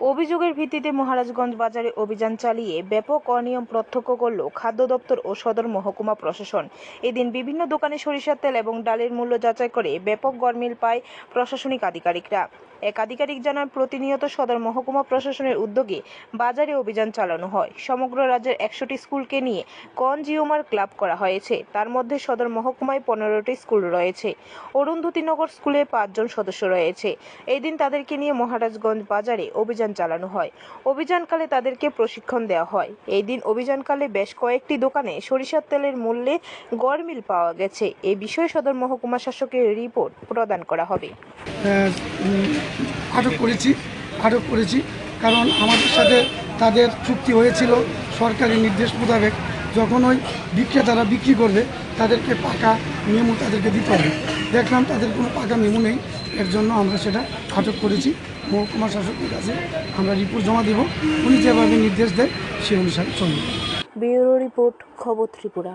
অভিযোগের ভিত্তিতে মহারাজগঞ্জ বাজারে অভিযান চালিয়ে ব্যাপক অনিয়ম প্রত্যক্ষ করল খাদ্য দপ্তর ও সদর মহকুমা প্রশাসন। এদিন বিভিন্ন দোকানে সরিষার তেল এবং ডালের মূল্য যাচাই করে ব্যাপক গরমিল পায় প্রশাসনিক আধিকারিকরা। এক আধিকারিক জানান, প্রতিনিয়ত সদর মহকুমা প্রশাসনের উদ্যোগে বাজারে অভিযান চালানো হয়। সমগ্র রাজ্যের একশোটি স্কুলকে নিয়ে কনজিউমার ক্লাব করা হয়েছে। তার মধ্যে সদর মহকুমায় পনেরোটি স্কুল রয়েছে। অরুন্ধতিনগর স্কুলে পাঁচজন সদস্য রয়েছে। এই দিন তাদেরকে নিয়ে মহারাজগঞ্জ বাজারে অভিযান চালানো হয়। অভিযানকালে তাদেরকে প্রশিক্ষণ দেওয়া হয়। এই দিন অভিযানকালে বেশ কয়েকটি দোকানে সরিষার তেলের মূল্যে গড়মিল পাওয়া গেছে। এই বিষয়ে সদর মহকুমা শাসকের রিপোর্ট প্রদান করা হবে। আটক করেছি আটক করেছি, কারণ আমাদের সাথে তাদের চুক্তি হয়েছিল সরকারি নির্দেশ মোতাবেক। যখন ওই বিক্রেতারা বিক্রি করবে, তাদেরকে পাকা মেমু তাদেরকে দিতে হবে। দেখলাম তাদের কোনো পাকা মেমু নেই। এর জন্য আমরা সেটা আটক করেছি। মহকুমা শাসকের কাছে আমরা রিপোর্ট জমা দেব। উনি যেভাবে নির্দেশ দেয় সে অনুসারে চলবে। ব্যুরো রিপোর্ট, খবর ত্রিপুরা।